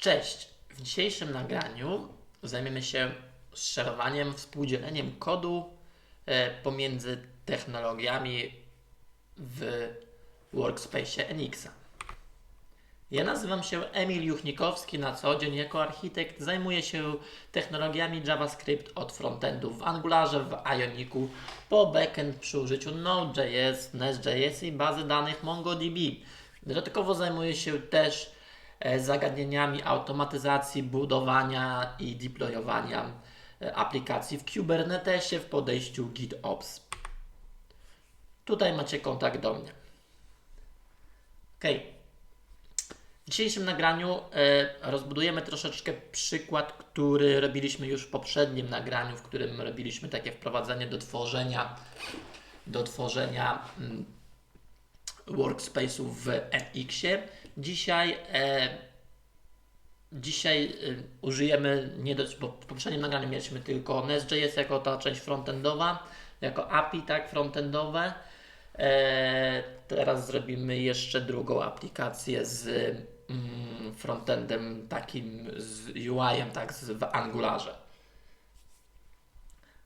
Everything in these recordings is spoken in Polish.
Cześć! W dzisiejszym nagraniu zajmiemy się szerowaniem, współdzieleniem kodu e, pomiędzy technologiami w workspace NX-a. Ja nazywam się Emil Juchnikowski, na co dzień jako architekt zajmuję się technologiami JavaScript od frontendu w Angularze, w Ioniku, po backend przy użyciu Node.js, Nest.js i bazy danych MongoDB. Dodatkowo zajmuję się też zagadnieniami automatyzacji, budowania i deployowania e, aplikacji w Kubernetesie w podejściu GitOps. Tutaj macie kontakt do mnie. Ok. W dzisiejszym nagraniu e, rozbudujemy troszeczkę przykład, który robiliśmy już w poprzednim nagraniu, w którym robiliśmy takie wprowadzenie do tworzenia, do tworzenia mm, workspace'ów w NX-ie. Dzisiaj, e, dzisiaj e, użyjemy, nie do, bo w poprzednim nagraniu mieliśmy tylko Nest.js jako ta część frontendowa, jako API tak frontendowe. E, teraz zrobimy jeszcze drugą aplikację z mm, frontendem takim z UI-em, tak, z, w Angularze.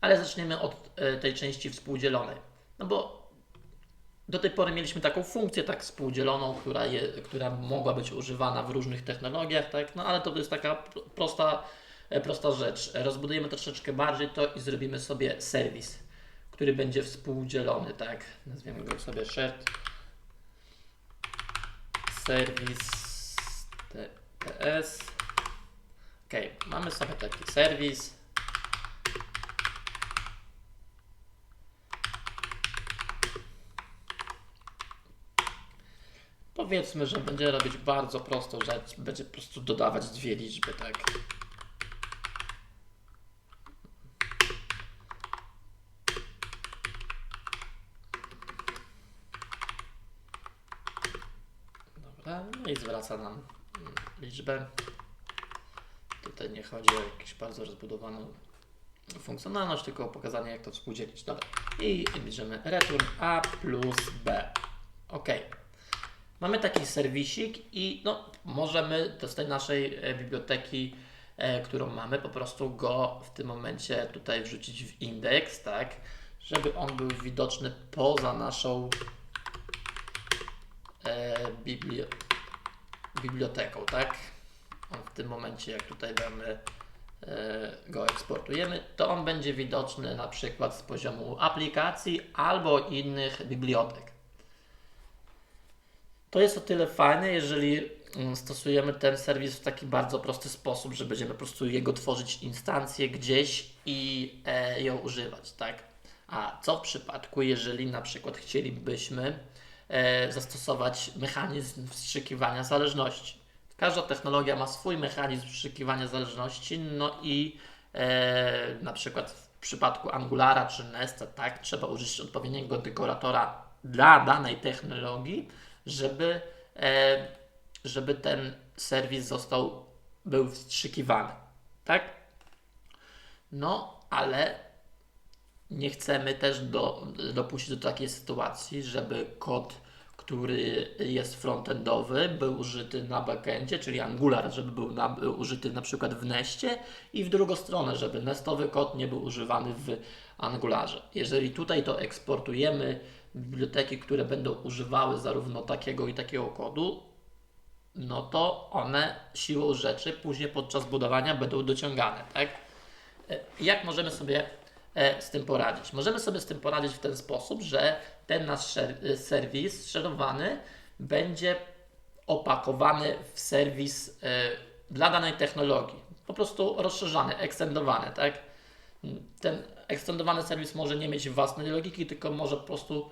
Ale zaczniemy od e, tej części współdzielonej. No bo do tej pory mieliśmy taką funkcję tak współdzieloną, która, je, która mogła być używana w różnych technologiach, tak? no ale to jest taka prosta, e, prosta rzecz. Rozbudujemy troszeczkę bardziej to i zrobimy sobie serwis, który będzie współdzielony, tak? Nazwiemy go sobie shared serwis TS. Ok, mamy sobie taki serwis. Powiedzmy, że będzie robić bardzo prostą rzecz. Będzie po prostu dodawać dwie liczby, tak? Dobra, no i zwraca nam mm, liczbę. Tutaj nie chodzi o jakąś bardzo rozbudowaną funkcjonalność, tylko o pokazanie, jak to współdzielić. Dobra. I bierzemy return a plus b. Ok. Mamy taki serwisik i no, możemy do tej naszej e, biblioteki, e, którą mamy, po prostu go w tym momencie tutaj wrzucić w indeks, tak, żeby on był widoczny poza naszą e, biblio biblioteką, tak? On w tym momencie, jak tutaj damy e, go eksportujemy, to on będzie widoczny na przykład z poziomu aplikacji albo innych bibliotek. To jest o tyle fajne, jeżeli mm, stosujemy ten serwis w taki bardzo prosty sposób, że będziemy po prostu jego tworzyć instancję gdzieś i e, ją używać, tak? A co w przypadku, jeżeli na przykład chcielibyśmy e, zastosować mechanizm wstrzykiwania zależności? Każda technologia ma swój mechanizm wstrzykiwania zależności, no i e, na przykład w przypadku Angulara czy Nesta, tak, trzeba użyć odpowiedniego dekoratora dla danej technologii, żeby, e, żeby ten serwis został, był wstrzykiwany, tak? No, ale nie chcemy też do, dopuścić do takiej sytuacji, żeby kod, który jest frontendowy, był użyty na backendzie, czyli Angular, żeby był, na, był użyty na przykład w Nestie i w drugą stronę, żeby nestowy kod nie był używany w Angularze. Jeżeli tutaj to eksportujemy biblioteki, które będą używały zarówno takiego i takiego kodu, no to one siłą rzeczy później podczas budowania będą dociągane, tak? E, Jak możemy sobie e, z tym poradzić? Możemy sobie z tym poradzić w ten sposób, że ten nasz e, serwis szerowany będzie opakowany w serwis dla danej technologii. Po prostu rozszerzany, ekstendowany, tak? Ten ekstendowany serwis może nie mieć własnej logiki, tylko może po prostu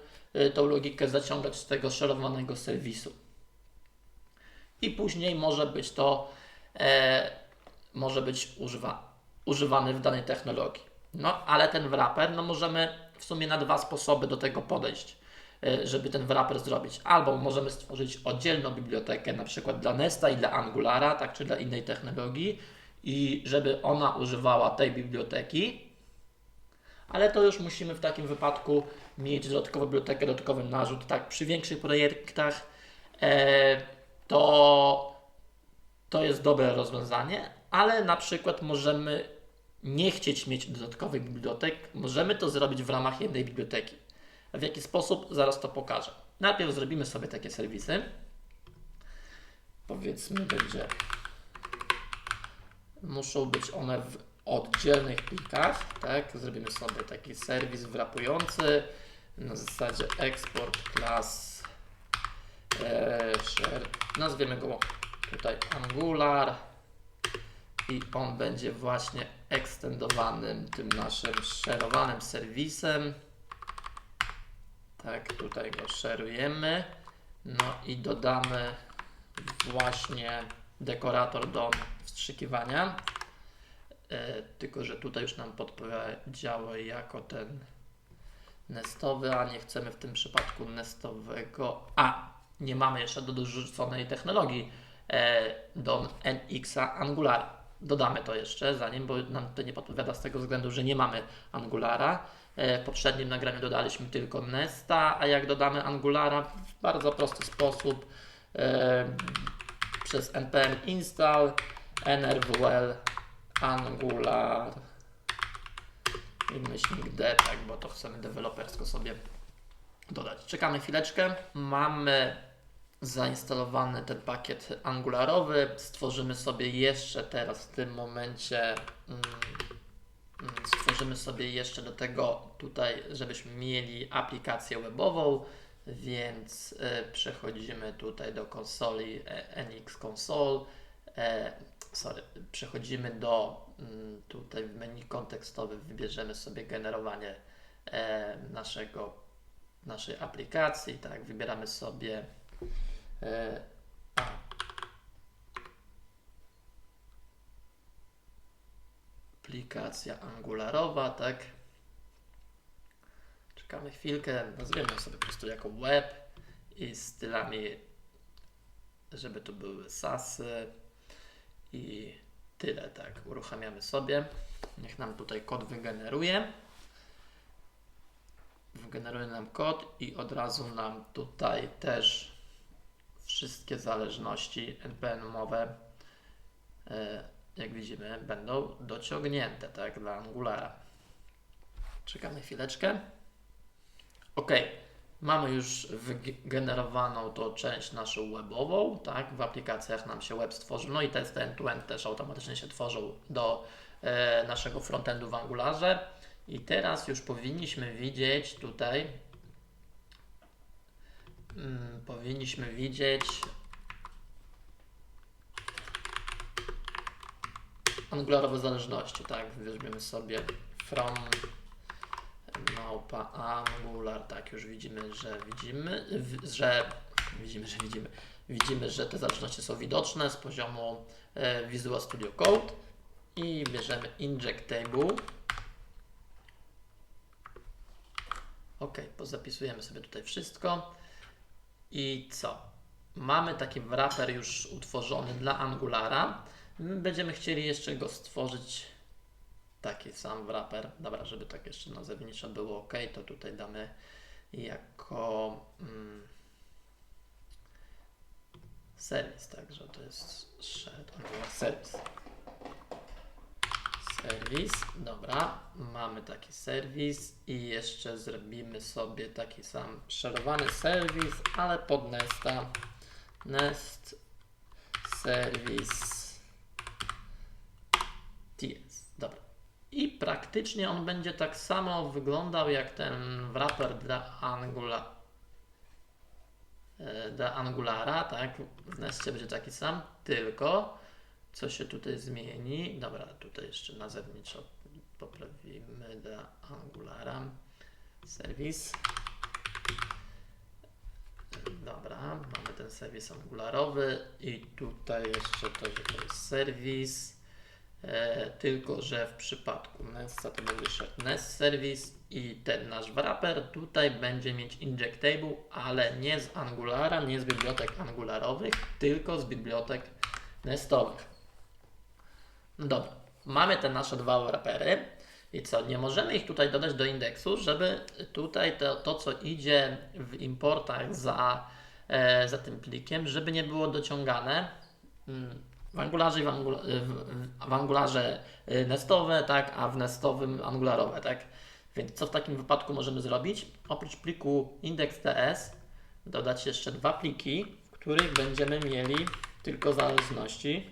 tą logikę zaciągać z tego szerowanego serwisu. I później może być to e, może być używa, używany w danej technologii. No, ale ten wrapper, no możemy w sumie na dwa sposoby do tego podejść, e, żeby ten wrapper zrobić. Albo możemy stworzyć oddzielną bibliotekę, na przykład dla Nesta i dla Angulara, tak, czy dla innej technologii, i żeby ona używała tej biblioteki, ale to już musimy w takim wypadku mieć dodatkową bibliotekę, dodatkowy narzut. Tak, przy większych projektach e, to, to jest dobre rozwiązanie, ale na przykład możemy nie chcieć mieć dodatkowych bibliotek, możemy to zrobić w ramach jednej biblioteki. W jaki sposób? Zaraz to pokażę. Najpierw zrobimy sobie takie serwisy. Powiedzmy, będzie. Muszą być one w oddzielnych plikach, tak? Zrobimy sobie taki serwis wrapujący na zasadzie export class e, share. Nazwiemy go tutaj Angular i on będzie właśnie ekstendowanym tym naszym szerowanym serwisem. Tak, tutaj go szerujemy. No i dodamy właśnie dekorator do wstrzykiwania. E, tylko, że tutaj już nam podpowiedziało jako ten nestowy, a nie chcemy w tym przypadku nestowego. A, nie mamy jeszcze do dorzuconej technologii e, do NX-a Angulara. Dodamy to jeszcze, zanim, bo nam to nie podpowiada z tego względu, że nie mamy Angulara. E, w poprzednim nagraniu dodaliśmy tylko Nesta, a jak dodamy Angulara w bardzo prosty sposób e, przez npm install nrwl angular i myślnik tak, bo to chcemy dewelopersko sobie dodać. Czekamy chwileczkę. Mamy zainstalowany ten pakiet angularowy. Stworzymy sobie jeszcze teraz w tym momencie mm, mm, stworzymy sobie jeszcze do tego tutaj, żebyśmy mieli aplikację webową, więc e, przechodzimy tutaj do konsoli e, NX Console. Sorry, przechodzimy do mm, tutaj w menu kontekstowym, wybierzemy sobie generowanie e, naszego, naszej aplikacji, tak, wybieramy sobie e, aplikacja angularowa, tak. Czekamy chwilkę, nazwiemy sobie po prostu jako web i stylami, żeby to były sasy i tyle, tak. Uruchamiamy sobie. Niech nam tutaj kod wygeneruje. Wygeneruje nam kod i od razu nam tutaj też wszystkie zależności npm-owe, e, jak widzimy, będą dociągnięte, tak, dla Angulara. Czekamy chwileczkę. Ok, mamy już wygenerowaną tą część naszą webową, tak, w aplikacjach nam się web stworzył, no i testy end-to-end też automatycznie się tworzą do e, naszego frontendu w Angularze. I teraz już powinniśmy widzieć tutaj, mm, powinniśmy widzieć angularowe zależności, tak, weźmiemy sobie from małpa angular, tak, już widzimy, że widzimy, że widzimy, że widzimy, widzimy, że te zależności są widoczne z poziomu e, Visual Studio Code i bierzemy inject table. Ok, pozapisujemy sobie tutaj wszystko. I co? Mamy taki wrapper już utworzony dla Angulara. My Będziemy chcieli jeszcze go stworzyć taki sam wrapper. Dobra, żeby tak jeszcze nazewniczo było ok, to tutaj damy jako mm, serwis, także to jest service. Serwis, dobra, mamy taki serwis i jeszcze zrobimy sobie taki sam szerowany serwis, ale pod Nesta. Nest serwis TS. Dobra. I praktycznie on będzie tak samo wyglądał jak ten wrapper dla Angular. e, Dla Angulara, tak? Nestie będzie taki sam, tylko co się tutaj zmieni? Dobra, tutaj jeszcze nazewniczo poprawimy dla Angulara. Serwis. Dobra, mamy ten serwis angularowy i tutaj jeszcze to, że to jest serwis. E, tylko, że w przypadku Nesta to będzie szedł Nest Service i ten nasz wrapper tutaj będzie mieć injectable, ale nie z Angulara, nie z bibliotek angularowych, tylko z bibliotek nestowych. No Dobra, mamy te nasze dwa wrappery i co, nie możemy ich tutaj dodać do indeksu, żeby tutaj to, to co idzie w importach za, e, za tym plikiem, żeby nie było dociągane. Mm, w Angularze i w, angula, w, Angularze y, nestowe, tak, a w nestowym angularowe, tak. Więc co w takim wypadku możemy zrobić? Oprócz pliku index.ts dodać jeszcze dwa pliki, w których będziemy mieli tylko zależności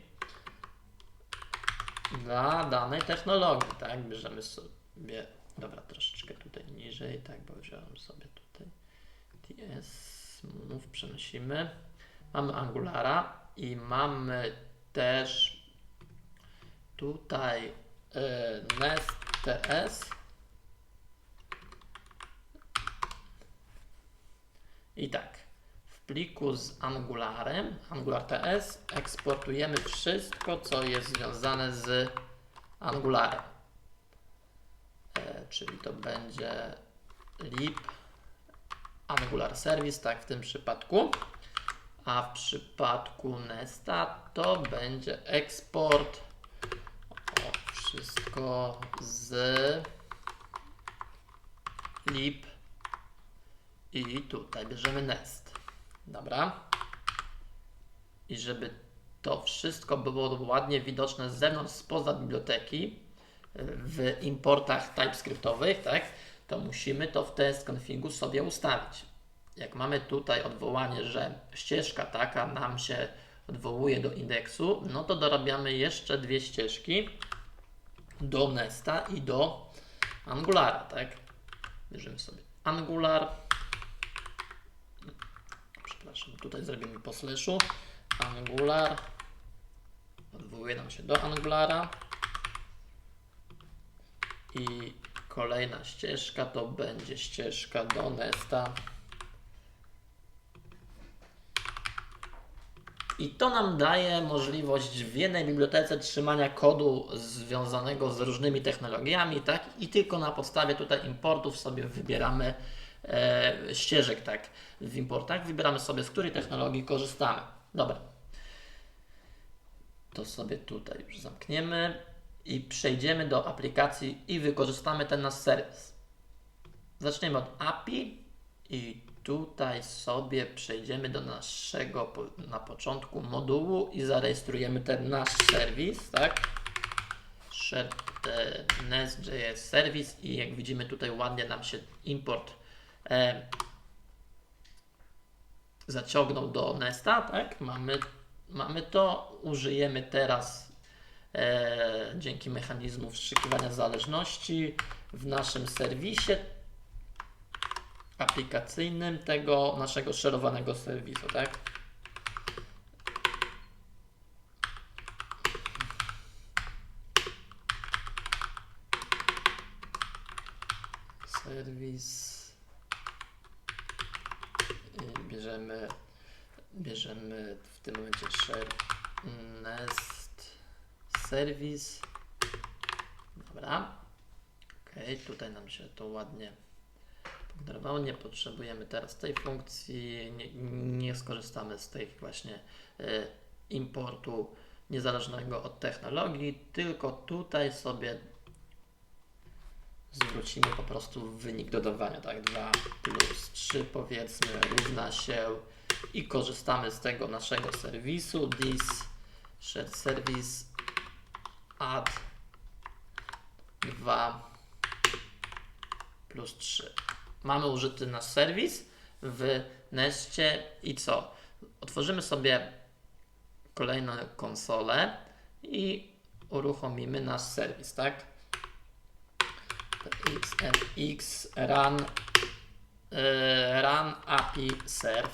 dla danej technologii, tak? Bierzemy sobie, dobra, troszeczkę tutaj niżej, tak, bo wziąłem sobie tutaj TS, przenosimy. Mamy Angulara i mamy też tutaj y, Nest.ts i tak, w pliku z Angularem, Angular.ts eksportujemy wszystko, co jest związane z Angularem. E, czyli to będzie lib Angular Service, tak w tym przypadku. A w przypadku Nesta to będzie eksport o, wszystko z lib i tutaj bierzemy Nest. Dobra. I żeby to wszystko było ładnie widoczne z zewnątrz, spoza biblioteki, w importach TypeScriptowych, tak, to musimy to w test configu sobie ustawić. Jak mamy tutaj odwołanie, że ścieżka taka nam się odwołuje do indeksu, no to dorabiamy jeszcze dwie ścieżki do Nesta i do Angulara, tak? Bierzemy sobie Angular. Przepraszam, tutaj zrobimy po slashu. Angular. Odwołuje nam się do Angulara. I kolejna ścieżka to będzie ścieżka do Nesta. I to nam daje możliwość w jednej bibliotece trzymania kodu związanego z różnymi technologiami, tak? I tylko na podstawie tutaj importów sobie wybieramy e, ścieżek, tak? W importach wybieramy sobie, z której technologii korzystamy. Dobra. To sobie tutaj już zamkniemy i przejdziemy do aplikacji i wykorzystamy ten nasz serwis. Zaczniemy od API i tutaj sobie przejdziemy do naszego na początku modułu i zarejestrujemy ten nasz serwis, tak? Shared e, Nest.js serwis i jak widzimy tutaj ładnie nam się import e, zaciągnął do Nesta, tak? Mamy, mamy to, użyjemy teraz e, dzięki mechanizmu wstrzykiwania zależności w naszym serwisie aplikacyjnym tego naszego szerowanego serwisu, tak? Serwis. I bierzemy, bierzemy w tym momencie share nest serwis. Dobra. Ok, tutaj nam się to ładnie podarowało. Nie potrzebujemy teraz tej funkcji. Nie, nie skorzystamy z tych właśnie e, importu niezależnego od technologii, tylko tutaj sobie zwrócimy po prostu wynik dodawania, tak? 2 plus 3 powiedzmy równa się i korzystamy z tego naszego serwisu this shared service add 2 plus 3. Mamy użyty nasz serwis w Nestie i co? Otworzymy sobie kolejną konsolę i uruchomimy nasz serwis, tak? xmx run e, run API serve.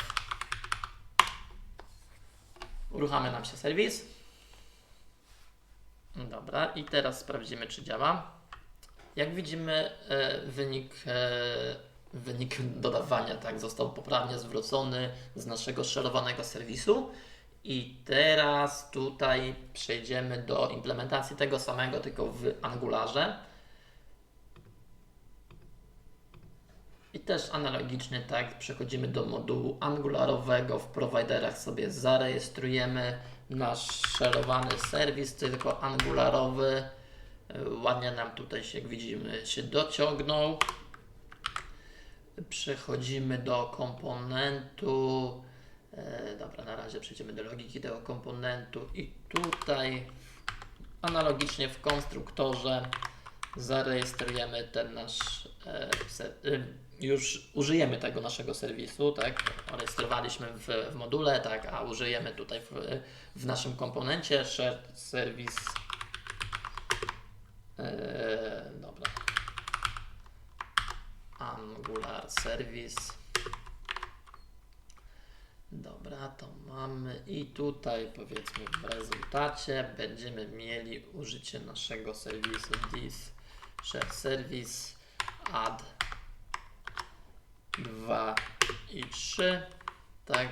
Uruchamia nam się serwis. Dobra, i teraz sprawdzimy, czy działa. Jak widzimy, e, wynik, e, wynik dodawania tak, został poprawnie zwrócony z naszego szerowanego serwisu. I teraz tutaj przejdziemy do implementacji tego samego, tylko w Angularze. I też analogicznie tak, przechodzimy do modułu angularowego. W prowajderach sobie zarejestrujemy nasz szerowany serwis, tylko angularowy. E, Ładnie nam tutaj jak widzimy, się dociągnął. Przechodzimy do komponentu E, dobra, na razie przejdziemy do logiki tego komponentu i tutaj analogicznie w konstruktorze zarejestrujemy ten nasz e, y, już użyjemy tego naszego serwisu, tak? Rejestrowaliśmy w, w module, tak, a użyjemy tutaj w, w naszym komponencie shared service. E, dobra. Angular service. Dobra, to mamy. I tutaj powiedzmy w rezultacie będziemy mieli użycie naszego serwisu this share service add 2 i 3 tak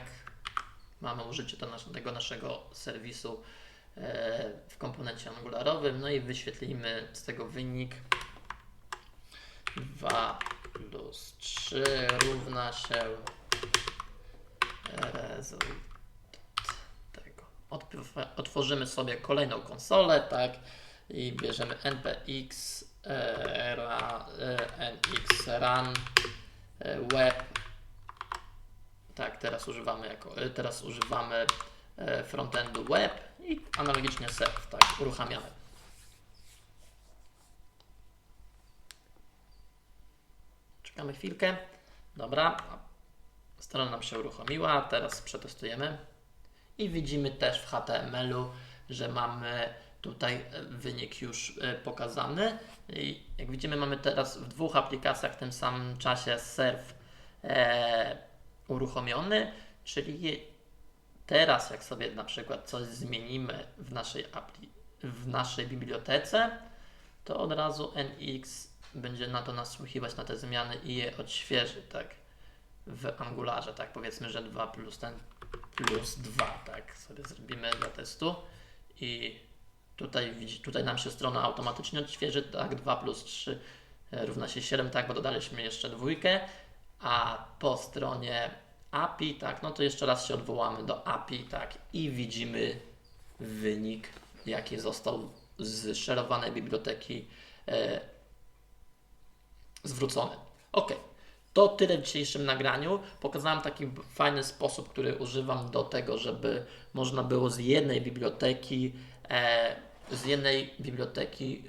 mamy użycie tego naszego serwisu e, w komponencie angularowym. No i wyświetlimy z tego wynik 2 plus 3 równa się rezultat tego. Otw- Otworzymy sobie kolejną konsolę, tak, i bierzemy npx e, e, nx run e, web. Tak, teraz używamy jako, e, teraz używamy e, frontendu web i analogicznie serw, tak, uruchamiamy. Czekamy chwilkę. Dobra, Strona nam się uruchomiła, teraz przetestujemy i widzimy też w HTML-u, że mamy tutaj wynik już e, pokazany. I jak widzimy, mamy teraz w dwóch aplikacjach w tym samym czasie serw e, uruchomiony, czyli teraz jak sobie na przykład coś zmienimy w naszej, apli- w naszej bibliotece, to od razu NX będzie na to nasłuchiwać na te zmiany i je odświeży, tak w Angularze, tak powiedzmy, że 2 plus ten plus 2, tak sobie zrobimy dla testu i tutaj, tutaj nam się strona automatycznie odświeży, tak 2 plus 3 e, równa się 7, tak, bo dodaliśmy jeszcze dwójkę, a po stronie API, tak, no to jeszcze raz się odwołamy do API, tak, i widzimy wynik, jaki został z szerowanej biblioteki e, zwrócony. Ok, to tyle w dzisiejszym nagraniu. Pokazałem taki fajny sposób, który używam do tego, żeby można było z jednej biblioteki, e, z jednej biblioteki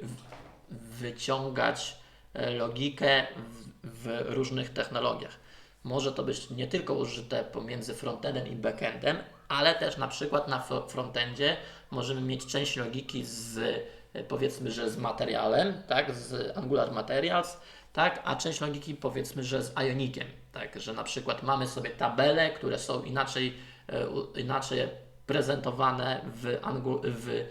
wyciągać e, logikę w, w różnych technologiach. Może to być nie tylko użyte pomiędzy frontendem i backendem, ale też na przykład na fro- frontendzie możemy mieć część logiki z e, powiedzmy, że z materiałem, tak, z Angular Materials, tak, a część logiki powiedzmy, że z Ionikiem, tak, że na przykład mamy sobie tabele, które są inaczej, e, inaczej prezentowane w, Angu, w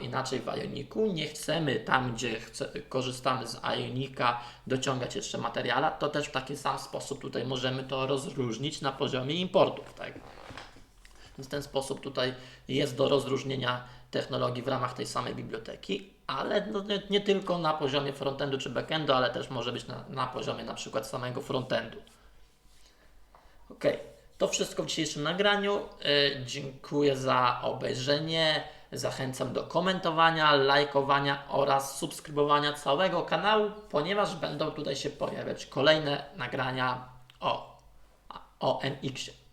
inaczej w Ioniku. Nie chcemy tam, gdzie chce, korzystamy z Ionika, dociągać jeszcze materiala, to też w taki sam sposób tutaj możemy to rozróżnić na poziomie importów, tak. Więc w ten sposób tutaj jest do rozróżnienia technologii w ramach tej samej biblioteki, ale no nie, nie tylko na poziomie frontendu czy backendu, ale też może być na, na poziomie na przykład samego frontendu. Ok, to wszystko w dzisiejszym nagraniu. Y, dziękuję za obejrzenie. Zachęcam do komentowania, lajkowania oraz subskrybowania całego kanału, ponieważ będą tutaj się pojawiać kolejne nagrania o, o NX-ie.